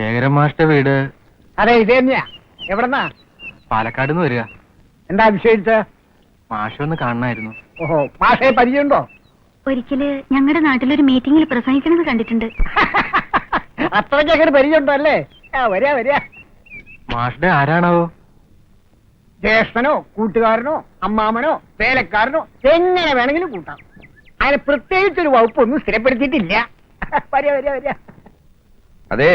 Sekharan master വീട്. അതെ ഇത് തന്നെയാ. എവിടെന്നാ? പാലക്കാട് നിന്ന് വരിക. എന്താ വിഷയിച്ച മാഷ ഒന്ന് കാണണമായിരുന്നു ഓഹോ മാഷയെ പരിചയമുണ്ടോ? ഒരിക്കൽ ഞങ്ങളുടെ നാട്ടിലൊരു മീറ്റിംഗിൽ പ്രസംഗിക്കുന്നത് കണ്ടിട്ടുണ്ട്. അത്രയ്ക്ക് ഒരു പരിചയമുണ്ടോ അല്ലേ? ആ വരിക വരിക മാഷ്ടെ ആരാണാവോ? ജ്യേഷ്ഠനോ കൂട്ടുകാരനോ അമ്മാമനോ വേലക്കാരനോ എങ്ങനെ വേണമെങ്കിലും കൂട്ടാം. അതിന് പ്രത്യേകിച്ചൊരു വകുപ്പൊന്നും സ്ഥിരപ്പെടുത്തിയിട്ടില്ല. വരിക വരിക വരിക അതെ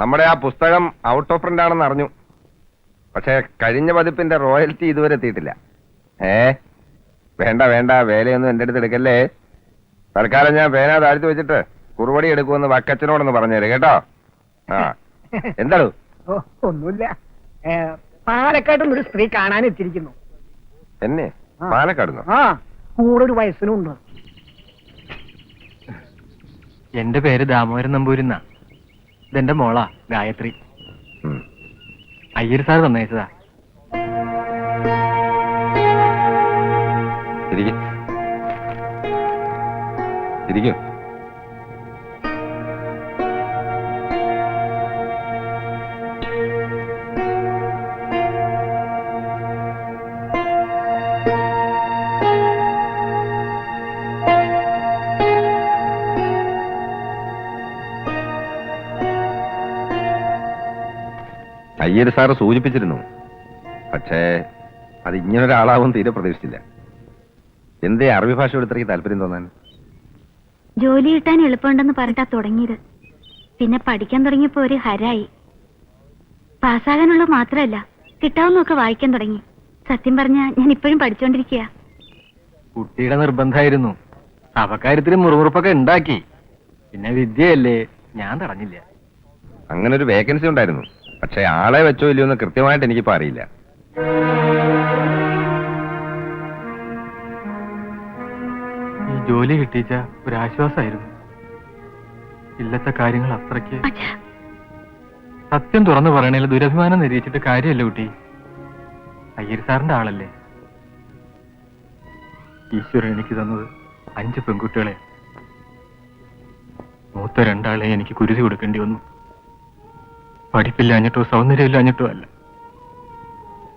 നമ്മുടെ ആ പുസ്തകം ഔട്ട് ഓഫ് പ്രിന്റ് ആണെന്ന് അറിഞ്ഞു. പക്ഷെ കഴിഞ്ഞ പതിപ്പിന്റെ റോയൽറ്റി ഇതുവരെ എത്തിയിട്ടില്ല. ഏ? വേണ്ട വേണ്ട വേലയൊന്നും എന്റെ അടുത്ത് എടുക്കല്ലേ? തൽക്കാലം ഞാൻ പേന താഴ്ത്തി വെച്ചിട്ട് കുറുപടി എടുക്കുമെന്ന് വക്കച്ചനോടൊന്ന് പറഞ്ഞേര് കേട്ടോ? ആ. എന്താണു ഓ ഒന്നുമില്ല. ഏ, പാലക്കാട്ടിൽ ഒരു സ്ത്രീ കാണാൻ എത്തിയിരിക്കുന്നു. എന്നെ? ആ. പാലക്കാടുന്നോ? ആ കൂടെ ഒരു വയസ്സിനും ഉണ്ട് എന്റെ പേര് ദാമോദരൻ നമ്പൂരിന്ന. ഇതെന്റെ മോളാ ഗായത്രി. അയ്യര് അയ്യർ സാർ തന്നയച്ചതാ ഇരിക്ക്. അയ്യര് സാറ് സൂചിപ്പിച്ചിരുന്നു. പക്ഷേ അത് ഇങ്ങനൊരാളാവും തീരെ പ്രതീക്ഷിച്ചില്ല. എന്തേ അറബി ഭാഷയോട് ഇത്രയ്ക്ക് താല്പര്യം തോന്നാൻ? ജോലി കിട്ടാൻ എളുപ്പമുണ്ടെന്ന് പറഞ്ഞാ തുടങ്ങിയത്. പിന്നെ പഠിക്കാൻ തുടങ്ങിയപ്പോ ഒരു ഹരായി. പാസ്സാകാനുള്ളത് മാത്രമല്ല കിട്ടാവുന്നൊക്കെ വായിക്കാൻ തുടങ്ങി. സത്യം പറഞ്ഞ ഞാൻ ഇപ്പോഴും പഠിച്ചോണ്ടിരിക്കുക കുട്ടിയുടെ നിർബന്ധമായിരുന്നു. സഭക്കാര്യത്തിന് മുറുമുറുപ്പൊക്കെ ഉണ്ടാക്കി. പിന്നെ വിദ്യയല്ലേ ഞാൻ തടഞ്ഞില്ല. അങ്ങനെ ഒരു വേക്കൻസി ഉണ്ടായിരുന്നു. പക്ഷെ ആളെ വെച്ചോ ഇല്ലയോ എന്ന് കൃത്യമായിട്ട് എനിക്കിപ്പോ അറിയില്ല. ഈ ജോലി കിട്ടിച്ച ഒരാശ്വാസമായിരുന്നു ഇല്ലത്തെ കാര്യങ്ങൾ അത്രയ്ക്ക് അച്ഛാ, സത്യം തുറന്നു പറയണേൽ ദുരഭിമാനം നിരീക്ഷിച്ചിട്ട് കാര്യമല്ല കുട്ടി. അയ്യർ സാറിന്റെ ആളല്ലേ? ഈശ്വരൻ എനിക്ക് തന്നത് അഞ്ച് പെൺകുട്ടികളെ മൂത്ത രണ്ടാളെ എനിക്ക് കുരുതി കൊടുക്കേണ്ടി വന്നു. പഠിപ്പില്ലാഞ്ഞിട്ടോ സൗന്ദര്യമില്ലാഞ്ഞിട്ടോ അല്ല.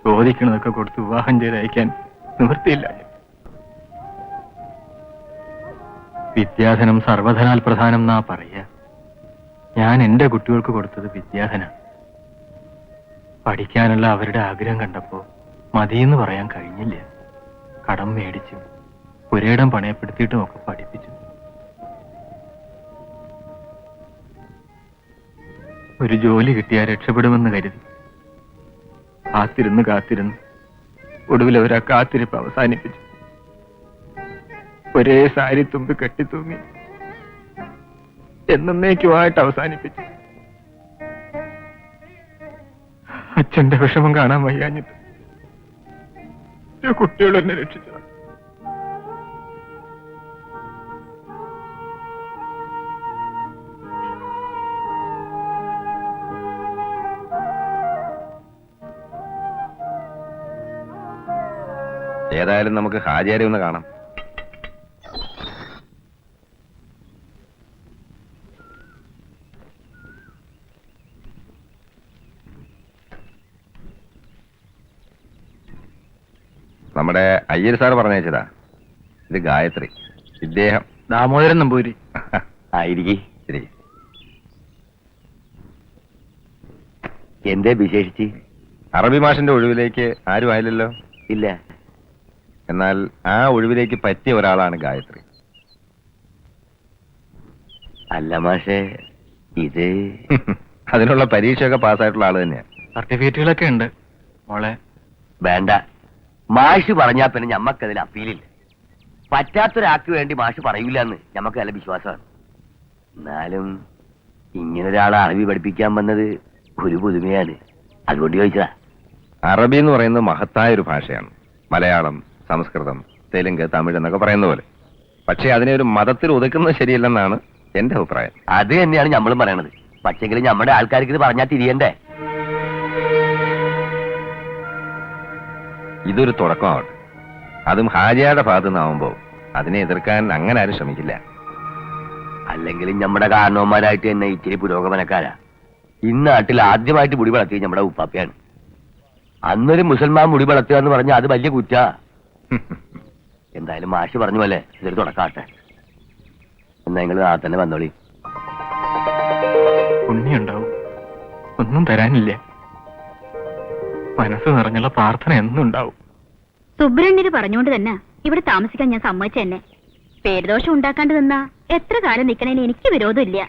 ചോദിക്കുന്നതൊക്കെ കൊടുത്ത് വിവാഹം ചെയ്ത് അയക്കാൻ നിവൃത്തിയില്ല. വിദ്യാധനം സർവധനാൽ പ്രധാനം എന്നാ പറയുക ഞാൻ എന്റെ കുട്ടികൾക്ക് കൊടുത്തത് വിദ്യാധന പഠിക്കാനുള്ള അവരുടെ ആഗ്രഹം കണ്ടപ്പോ മതിയെന്ന് പറയാൻ കഴിഞ്ഞില്ല. കടം മേടിച്ചും. പുരയിടം പണയപ്പെടുത്തിയിട്ടും ഒക്കെ പഠിപ്പിച്ചു. ഒരു ജോലി കിട്ടിയാൽ രക്ഷപ്പെടുമെന്ന് കരുതി. കാത്തിരുന്ന് കാത്തിരുന്ന് ഒടുവിൽ അവരാ കാത്തിരിപ്പ് അവസാനിപ്പിച്ചു. ഒരേ സാരി തുമ്പി കെട്ടിത്തൂങ്ങി എന്നേക്കുമായിട്ട് അവസാനിപ്പിച്ചു. അച്ഛന്റെ വിഷമം കാണാൻ വയ്യാഞ്ഞിട്ട്. കുട്ടികൾ എന്നെ രക്ഷിച്ചതാ. ഏതായാലും നമുക്ക് ഹാജിയാരെ ഒന്ന് കാണാം. നമ്മുടെ അയ്യർ സാർ പറഞ്ഞേച്ചതാ ഇത് ഗായത്രി. ഇദ്ദേഹം. ദാമോദരൻ നമ്പൂരി ആയിരിക്കും. ശരി. എന്തേ വിശേഷിച്ച്? അറബി മാഷിന്റെ ഒഴിവിലേക്ക് ആരും ആയില്ലല്ലോ? ഇല്ല. എന്നാൽ ആ ഒഴിവിലേക്ക് പറ്റിയ ഒരാളാണ് ഗായത്രി. അല്ല മാഷേ ഇത് അതിനുള്ള പരീക്ഷയൊക്കെ പാസ്സായിട്ടുള്ള ആൾ തന്നെയാണ് സർട്ടിഫിക്കറ്റുകളൊക്കെ ഉണ്ട് മോളെ. വേണ്ട. മാഷ് പറഞ്ഞാ പിന്നെ ഞമ്മക്കതിൽ അപ്പീലില്ല. പറ്റാത്തൊരാൾക്ക് വേണ്ടി മാഷ് പറയൂല എന്ന് ഞമ്മക്ക് നല്ല വിശ്വാസമാണ്. എന്നാലും ഇങ്ങനൊരാളെ അറബി പഠിപ്പിക്കാൻ വന്നത് ഒരു പുതുമയാണ്. അതുകൊണ്ട് ചോദിച്ചതാ. അറബി എന്ന് പറയുന്നത് മഹത്തായ ഒരു ഭാഷയാണ്. മലയാളം സംസ്കൃതം തെലുങ്ക് തമിഴ് എന്നൊക്കെ പറയുന്ന പോലെ. പക്ഷേ അതിനെ ഒരു മതത്തിൽ ഒതുക്കുന്നത് ശരിയല്ലെന്നാണ് എന്റെ അഭിപ്രായം. അത് തന്നെയാണ് ഞമ്മളും പറയണത്. പക്ഷെങ്കിലും നമ്മുടെ ആൾക്കാർക്ക് ഇത് പറഞ്ഞാൽ തിരിയണ്ടേ? ഇതൊരു തുടക്കമാവട്ടെ അതും ഹാജിയുടെ ഭാഗത്തു നിന്നാവുമ്പോ അതിനെ എതിർക്കാൻ അങ്ങനെ ആരും ശ്രമിക്കില്ല. അല്ലെങ്കിലും നമ്മുടെ കാരണവന്മാരായിട്ട് തന്നെ ഇച്ചിരി പുരോഗമനക്കാരാ. ഇന്നാട്ടിൽ ആദ്യമായിട്ട് മുടി വളർത്തിയത് നമ്മുടെ ഉപ്പാപ്പയാണ്. അന്നൊരു മുസൽമാൻ മുടി വളർത്തുക എന്ന് പറഞ്ഞാൽ അത് വലിയ കുറ്റ. എന്തായാലും മാഷി പറഞ്ഞു പോലെ ഇതൊരു തുടക്കാട്ടെ എന്നാ നിങ്ങൾ ആ തന്നെ വന്നോളി. ഉണ്ണിയുണ്ടാവും. ഒന്നും തരാനില്ല. മനസ്സ് നിറഞ്ഞുള്ള പ്രാർത്ഥന എന്നും ഉണ്ടാവും. സുബ്രണ്യര് പറഞ്ഞുകൊണ്ട് തന്നെ ഇവിടെ താമസിക്കാൻ ഞാൻ സമ്മതിച്ചെന്നെ പേരുദോഷം ഉണ്ടാക്കാണ്ട് നിന്നാ എത്ര കാലം നിക്കണേന് എനിക്ക് വിരോധമില്ല.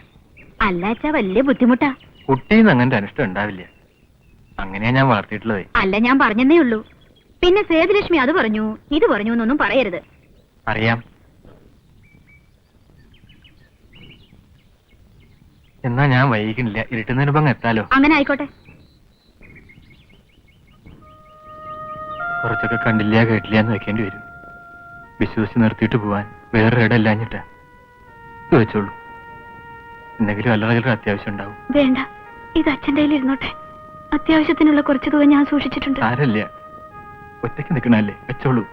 അല്ലാച്ചാ വലിയ ബുദ്ധിമുട്ടാ. കുട്ടിന്ന് അങ്ങനത്തെ അനിഷ്ടം ഉണ്ടാവില്ല. അങ്ങനെയാ ഞാൻ വളർത്തിയിട്ടുള്ളത്. അല്ല ഞാൻ പറഞ്ഞതേ ഉള്ളൂ. പിന്നെ സേതുലക്ഷ്മി അത് പറഞ്ഞു ഇത് പറഞ്ഞു എന്നൊന്നും പറയരുത്. അറിയാം. എന്നാ ഞാൻ വൈകുന്നില്ല ഇരുട്ടുന്നതിന് മുമ്പ് എത്താലോ? അങ്ങനെ ആയിക്കോട്ടെ. കുറച്ചൊക്കെ കണ്ടില്ല കേട്ടില്ല എന്ന് വെക്കേണ്ടി വരും. വിശ്വസിച്ച് നിർത്തിയിട്ട് പോവാൻ വേറെ ഇടമില്ലാഞ്ഞിട്ടാ ചോദിച്ചോളൂ വെച്ചോളൂ. എന്തെങ്കിലും അല്ലറകളുടെ അത്യാവശ്യം ഉണ്ടാവും. വേണ്ട. ഇത് അച്ഛന്റെ ഇരുന്നോട്ടെ അത്യാവശ്യത്തിനുള്ള കുറച്ച് തുക ഞാൻ സൂക്ഷിച്ചിട്ടുണ്ട്. സാരല്ല ഒറ്റയ്ക്ക് നിൽക്കണല്ലേ വെച്ചോളൂ.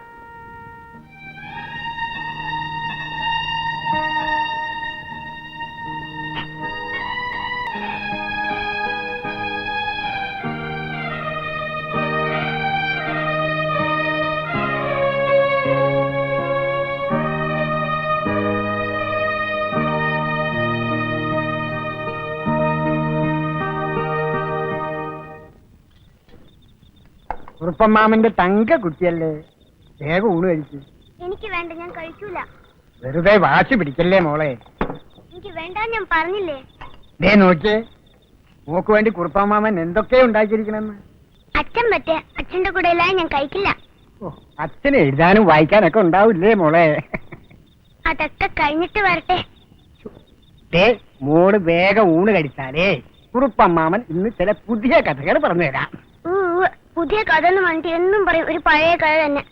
കുറുപ്പമ്മാമന്റെ തങ്ക കുട്ടിയല്ലേ വേഗം ഊണ് കഴിച്ചു എനിക്ക് വേണ്ട ഞാൻ കഴിക്കൂല വെറുതെ വാശി പിടിക്കല്ലേ മോളെ? എനിക്ക് വേണ്ട ഞാൻ പറഞ്ഞില്ലേ? ദേ നോക്കിയേ മോക്ക് വേണ്ടി കുറുപ്പമ്മാമൻ എന്തൊക്കെ ഉണ്ടാക്കിയിരിക്കണെന്ന്? അച്ഛൻ പറ്റേ അച്ഛന്റെ കൂടെ ഇല്ലാതെ ഞാൻ കഴിക്കില്ല. ഓ അച്ഛന് എഴുതാനും വായിക്കാനൊക്കെ ഉണ്ടാവില്ലേ മോളെ? അതൊക്കെ കഴിഞ്ഞിട്ട് വരട്ടെ. ദേ മോൾ വേഗം ഊണ് കഴിച്ചാലേ കുറുപ്പമ്മാമൻ ഇന്ന് ചില പുതിയ കഥകൾ പറഞ്ഞുതരാം. പുതിയ കഥ എന്ന് പറഞ്ഞിട്ട് എന്നും പറയും ഒരു പഴയ കഥ തന്നെ.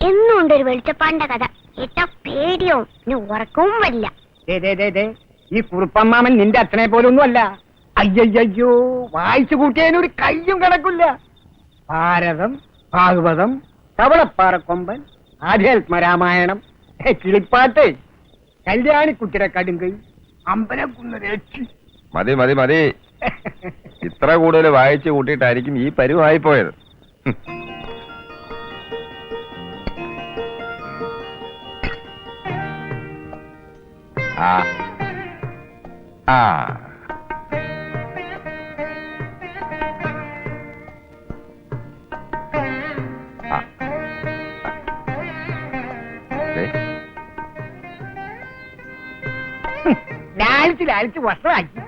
എന്നും ഉണ്ട് ഒരു വെളിച്ചപ്പാടിന്റെ കഥ. എത്ര പേടിയോ ഇനി ഉറക്കവും വരില്ല. ദേ ദേ ദേ ദേ. ഈ കുറുപ്പമ്മാമൻ നിന്റെ അച്ഛനെ പോലൊന്നും അല്ല അയ്യയ്യോ വായിച്ചു കൂട്ടിയതിനൊരു കയ്യും കിടക്കില്ല ഭാരതം ഭാഗവതം കവളപ്പാറക്കൊമ്പൻ ആധ്യാത്മരാമായണം രാമായണം കിളിപ്പാട്ട് കല്യാണിക്കുട്ടിയുടെ കടുങ്കൈ അമ്പലക്കുന്ന രക്ഷി മതി മതി മതി. ഇത്ര കൂടുതൽ വായിച്ചു കൂട്ടിയിട്ടായിരിക്കും ഈ പരുവായി പോയത്. ആ. ലാലിച്ച് ലാലിച്ച് വസ്ത്രമാക്കി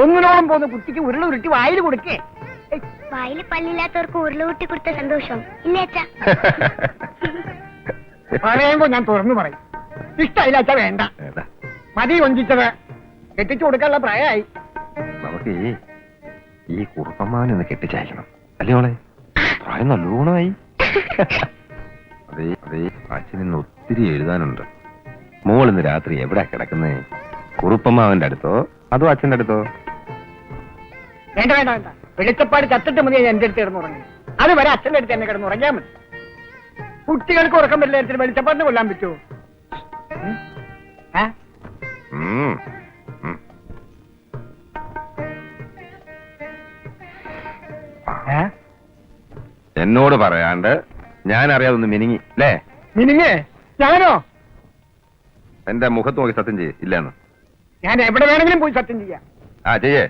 ഒന്നിനോളം പോകുന്ന കുട്ടിക്ക് ഉരുള ഉരുട്ടി വായിൽ കൊടുക്കേ. വായിൽ പല്ലില്ലാത്തവർക്ക് ഉരുളുകൂട്ടി കൊടുത്ത സന്തോഷം. ഇല്ലേ അച്ഛാ? പറയുമ്പോ ഞാൻ തുറന്നു പറയും. ഇഷ്ടമില്ല അച്ഛ വേണ്ട. മതി വഞ്ചിച്ചത് കെട്ടിച്ചു കൊടുക്കാനുള്ള പ്രായമായി. നമുക്ക് ഈ ഈ കുറുപ്പമ്മാവനെ ഒന്ന് കെട്ടിച്ചയക്കണം. അല്ലേ ഓളെ പ്രായം നല്ലോണമായി. അതെ അതെ അച്ഛനിന്ന് ഒത്തിരി എഴുതാനുണ്ട്. മോൾ ഇന്ന് രാത്രി എവിടെ കിടക്കുന്നേ? കുറുപ്പമ്മാവന്റെ അടുത്തോ? അതോ അച്ഛന്റെ അടുത്തോ? വേണ്ട വേണ്ട വേണ്ട. വെളിച്ചപ്പാട് ചത്തിട്ട് മതി എന്റെ അടുത്ത് കിടന്നുറങ്ങി. അത് വരെ അച്ഛന്റെ അടുത്ത് എന്നെ കിടന്ന് ഉറങ്ങിയാൽ മതി. കുട്ടികൾക്ക് ഉറക്കം വരില്ല നേരത്തിൽ വെളിച്ചപ്പാടിന് കൊല്ലാൻ പറ്റുമോ. എന്നോട് പറയാണ്ട് ഞാൻ അറിയാതൊന്ന് മിനിങ്ങി അല്ലേ? മിനിങ്ങേ ഞാനോ? എന്റെ മുഖത്ത് നോക്കി സത്യം ചെയ്യേ ഇല്ലാന്ന്. ഞാൻ എവിടെ വേണമെങ്കിലും പോയി സത്യം ചെയ്യാം. ആ ചെയ്യേ.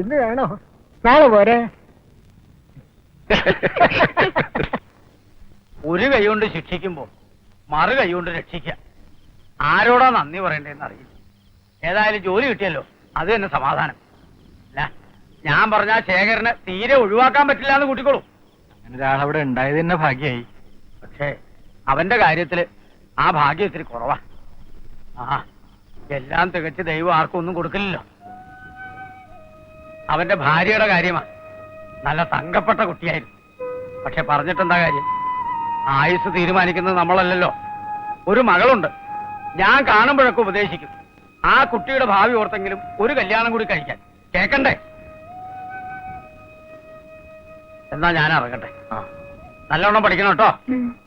ഇന്ന് വേണോ? നാളെ പോരെ. ഒരു കൈ കൊണ്ട് ശിക്ഷിക്കുമ്പോ മറു കൈ കൊണ്ട് രക്ഷിക്കുക ആരോടാ നന്ദി പറയണ്ടേന്ന് അറിയില്ല. ഏതായാലും ജോലി കിട്ടിയല്ലോ. അത് തന്നെ സമാധാനം. അല്ല ഞാൻ പറഞ്ഞ ശേഖരനെ തീരെ ഒഴിവാക്കാൻ പറ്റില്ല എന്ന് കൂട്ടിക്കോളൂ. അങ്ങനെ ഒരാളവിടെ ഉണ്ടായത് തന്നെ ഭാഗ്യമായി പക്ഷേ അവന്റെ കാര്യത്തിൽ ആ ഭാഗ്യം ഇത്തിരി കുറവാ. ആ എല്ലാം തികച്ച് ദൈവം ആർക്കും ഒന്നും കൊടുക്കില്ലല്ലോ. അവന്റെ ഭാര്യയുടെ കാര്യമാണ് നല്ല തങ്കപ്പെട്ട കുട്ടിയായിരുന്നു. പക്ഷെ പറഞ്ഞിട്ടെന്താ കാര്യം? ആയുസ് തീരുമാനിക്കുന്നത് നമ്മളല്ലല്ലോ. ഒരു മകളുണ്ട്. ഞാൻ കാണുമ്പോഴൊക്കെ ഉപദേശിക്കും. ആ കുട്ടിയുടെ ഭാവി ഓർത്തെങ്കിലും ഒരു കല്യാണം കൂടി കഴിക്കാൻ. കേക്കണ്ടേ? എന്നാ ഞാൻ ഇറങ്ങട്ടെ. നല്ലോണം നല്ലവണ്ണം പഠിക്കണം കേട്ടോ. ഉം.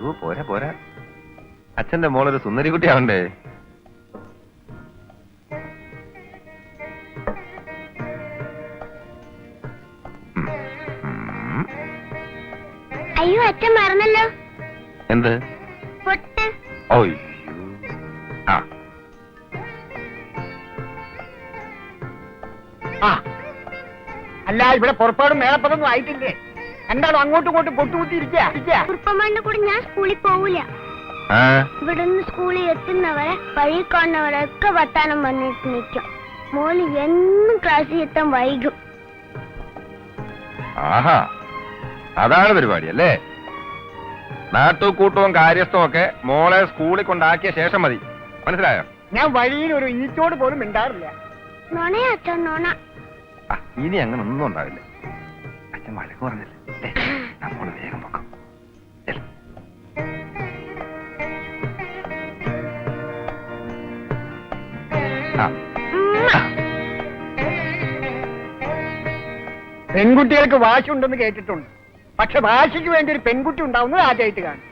അയ്യോ പോരാ പോരാ. അച്ഛന്റെ മോളൊരു സുന്ദരി കുട്ടിയാവണ്ടേ ഉം. ഉം. അയ്യോ അച്ഛൻ മറന്നല്ലോ. എന്ത്? പൊട്ട്. ഓയ്. ആ. ആ. അല്ല ഇവിടെ പുറപ്പാടും മേളപ്പതൊന്നും ആയിട്ടില്ലേ? എന്താണോ അങ്ങോട്ടും ഇങ്ങോട്ടും പൊട്ടുകുത്തിയിരിക്കുക? കൂടെ ഞാൻ സ്കൂളിൽ പോവില്ല ആ? ഇവിടുന്ന് സ്കൂളിൽ എത്തുന്നവരെ വഴി കാണുന്നവരൊക്കെ വർത്താനം പറഞ്ഞിട്ട് നിൽക്കും. മോന് എന്നും ക്ലാസ്സിൽ എത്താൻ വൈകും. ആഹാ. അതാണ് പരിപാടി അല്ലേ? നാട്ടുകൂട്ടവും കാര്യസ്ഥവും ഒക്കെ മോളെ സ്കൂളിൽ കൊണ്ടാക്കിയ ശേഷം മതി. മനസ്സിലായോ? ഞാൻ വഴിയിൽ ഒരു ഈച്ചോട് പോലും മിണ്ടാറില്ല. നോണേ അച്ഛൻ നോണ. ഇനി അങ്ങനെ ഒന്നും ഉണ്ടാവില്ല. അച്ഛൻ വഴക്ക് പറഞ്ഞില്ലേ ദേ, നമ്മൾ വേഗം പൊക്കം. പെൺകുട്ടികൾക്ക് വാശി ഉണ്ടെന്ന് കേട്ടിട്ടുണ്ട്. പക്ഷെ വാശിക്ക് വേണ്ടി ഒരു പെൺകുട്ടി ഉണ്ടാവുന്നത് ആദ്യമായിട്ട് കാണും.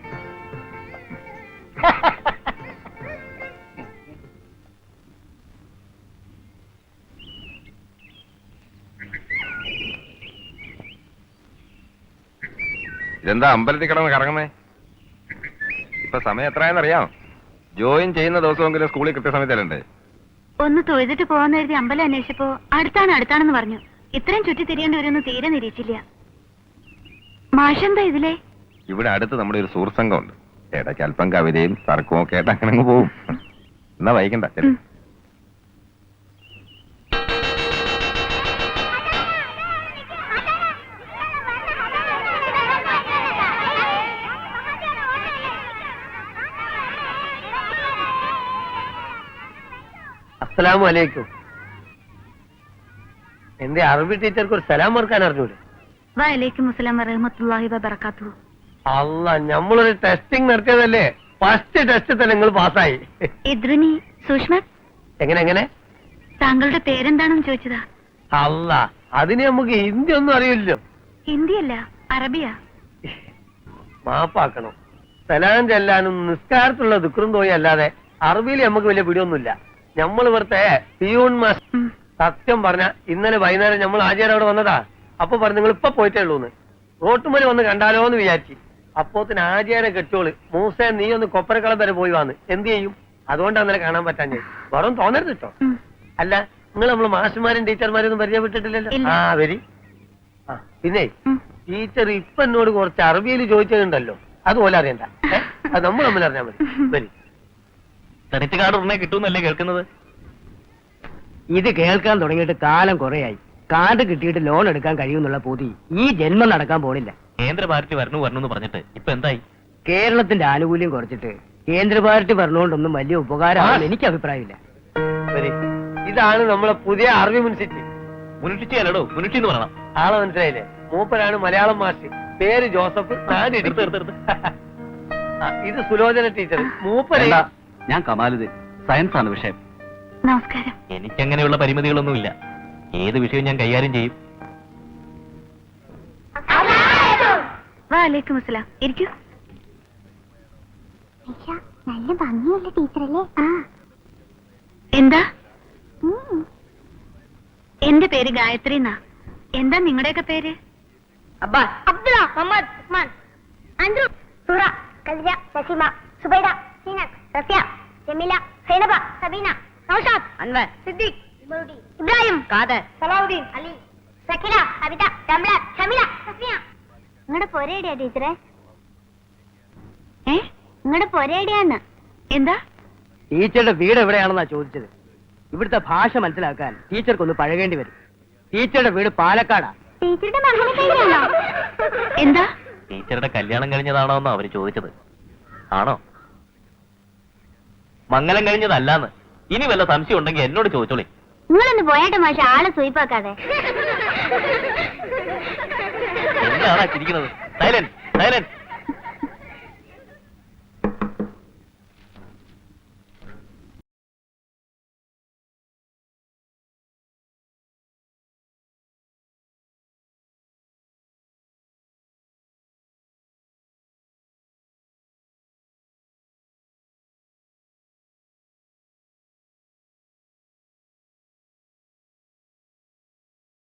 ഇതെന്താ അമ്പലത്തിൽ കിടന്ന് കറങ്ങുന്നേ? ഇപ്പൊ സമയം എത്രയാണെന്നറിയാം. ജോയിൻ ചെയ്യുന്ന ദിവസമെങ്കിലും സ്കൂളിൽ കൃത്യസമയത്തല്ലേ ഒന്ന് തൊഴുതിട്ട് പോകാൻ കരുതി അമ്പലം അന്വേഷിച്ചപ്പോ അടുത്താണ് അടുത്താണെന്ന് പറഞ്ഞു. ഇത്രയും ചുറ്റി തിരിയേണ്ടി വരുമെന്ന് തീരെ നിരീക്ഷിച്ചില്ല. മാഷെന്താ ഇതിലെ? ഇവിടെ അടുത്ത് നമ്മുടെ ഒരു സുഹൃത്ത് സംഘമുണ്ട് ഇടയ്ക്ക് അല്പം കവിതയും തർക്കവും ഒക്കെ ആയിട്ട് അങ്ങനെ അങ്ങ് പോവും. എന്നാ വൈകണ്ട ഉം. എന്റെ അറബി ടീച്ചർക്ക് ഒരു സലാം ഓർക്കാൻ അറിഞ്ഞൂടെ? വലൈക്കും അസ്സലാം വറഹമത്തുള്ളാഹി വബറകാതുഹു. അല്ല നമ്മളൊരു ടെസ്റ്റിംഗ് നടത്തിയതല്ലേ? ഫസ്റ്റ് ടെസ്റ്റ് തന്നെ നിങ്ങൾ പാസ്സായി. ഇദ്രുനി സൂക്ഷ്മ എങ്ങനെ എങ്ങനെ? താങ്കളുടെ പേരെന്താണെന്ന് ചോദിച്ചതാ. അല്ല അതിന് നമുക്ക് ഹിന്ദി ഒന്നും അറിയില്ലല്ലോ. ഹിന്ദിയല്ല അറബിയാ. മാപ്പാക്കണം. സലാം ചെല്ലാനും നിസ്കാരത്തുള്ള ദുഃഖം തോന്നി അല്ലാതെ അറബിയിൽ നമുക്ക് വലിയ പിടിയൊന്നുമില്ല. നമ്മൾ ഇവിടുത്തെ പിയൂൺ മാസ് സത്യം പറഞ്ഞ ഇന്നലെ വൈകുന്നേരം നമ്മൾ ആചാരം അവിടെ വന്നതാ. അപ്പൊ പറഞ്ഞു നിങ്ങൾ ഇപ്പൊ പോയിട്ടേ ഉള്ളൂന്ന്. റോട്ടുമലി വന്ന് കണ്ടാലോ എന്ന് വിചാരിച്ചു. അപ്പോത്തിന് ആചാരം കെട്ടോൾ മൂസ നീ ഒന്ന് കൊപ്പരക്കളം വരെ പോയി വന്ന്. എന്ത് ചെയ്യും? അതുകൊണ്ടാണ് അന്നലെ കാണാൻ പറ്റാൻ വെറും തോന്നരുത് കേട്ടോ അല്ല നിങ്ങൾ നമ്മൾ മാഷുമാരും ടീച്ചർമാരും ഒന്നും പരിചയപ്പെട്ടിട്ടില്ലല്ലോ ആ വരി. ആ പിന്നെ ടീച്ചർ ഇപ്പൊ എന്നോട് കുറച്ച് അറബിയിൽ ചോദിച്ചതുണ്ടല്ലോ. അതുപോലെ അറിയണ്ട? അത് നമ്മൾ തമ്മിൽ അറിഞ്ഞാൽ മതി. വരി. ക്രെഡിറ്റ് കാർഡ് ഉടനെ കിട്ടുമെന്നല്ലേ കേൾക്കുന്നത്? ഇത് കേൾക്കാൻ തുടങ്ങിയിട്ട് കാലം കുറയായി. കാർഡ് കിട്ടിയിട്ട് ലോൺ എടുക്കാൻ കഴിയുമെന്നുള്ള പൂതി ഈ ജന്മം നടക്കാൻ പോണില്ല. കേന്ദ്ര പാർട്ടി വരണു വരണു എന്ന് പറഞ്ഞിട്ട് ഇപ്പൊ എന്തായി? കേരളത്തിന്റെ ആനുകൂല്യം കുറച്ചിട്ട് കേന്ദ്ര പാർട്ടി പറഞ്ഞുകൊണ്ടൊന്നും വലിയ ഉപകാരമാണ് എനിക്ക് അഭിപ്രായമില്ല. ശരി. ഇതാണ് നമ്മളെ പുതിയ അറിവ് മുൻസിറ്റി മുനിറ്റി അല്ലടോ മുനിറ്റി എന്ന് പറയണം. ആളെ മനസ്സിലായില്ലേ? മൂപ്പരാണ് മലയാളം മാസ്റ്റർ പേര് ജോസഫ് നാട് എടുത്ത് എടുത്ത് എടുത്ത്. ആ, ഇത് സുലോചന ടീച്ചർ മൂപ്പര ഞാൻ കമാലിത് സയൻസ് ആണ് വിഷയം. നമസ്കാരം. എനിക്കങ്ങനെയുള്ള പരിമിതികളൊന്നുമില്ല. ഏത് വിഷയവും ഞാൻ കൈകാര്യം ചെയ്യും? വലൈക്കും അസ്സലാം. ഇരിക്കൂ. നല്ല ഭംഗിയുള്ള ടീച്ചറല്ലേ? ആ. എന്താ. എന്റെ പേര് ഗായത്രി എന്നാ. എന്താ നിങ്ങളുടെയൊക്കെ പേര്? അബ്ദുള്ള മുഹമ്മദ് ഉസ്മാൻ. സൂറ സുബൈദ സീനത്ത് റഫിയ. ജമീല സൈനബ സബീന നൗഷാദ് അൻവർ സിദ്ദീഖ് ഇബ്രാഹിം കാദർ സലാഹുദ്ദീൻ അലി സക്കില അബിത രംല ഷമില സഫിയ നിങ്ങളുടെ പൊരേടിയാ ടീച്ചറെ. ഏ? നിങ്ങളുടെ പൊരേടിയാന്ന്. എന്താ? ടീച്ചറുടെ വീട് എവിടെയാണെന്നാ ചോദിച്ചത്. ഇവിടുത്തെ ഭാഷ മനസ്സിലാക്കാൻ ടീച്ചർക്കൊന്ന് പഴകേണ്ടി വരും. ടീച്ചറുടെ വീട് പാലക്കാടാ. ടീച്ചറുടെ എന്താ? ടീച്ചറുടെ കല്യാണം കഴിഞ്ഞതാണോ എന്നോ അവർ ചോദിച്ചത്. ആണോ? മംഗലം കഴിഞ്ഞതല്ലാന്ന്. ഇനി വല്ല സംശയം ഉണ്ടെങ്കിൽ എന്നോട് ചോദിച്ചോളേ. നിങ്ങളൊന്ന് പോയാട്ടെ മാഷ ആളെ സൂയിപ്പാക്കാതെ എന്താണ് ചിരിക്കുന്നത്? Silent silent.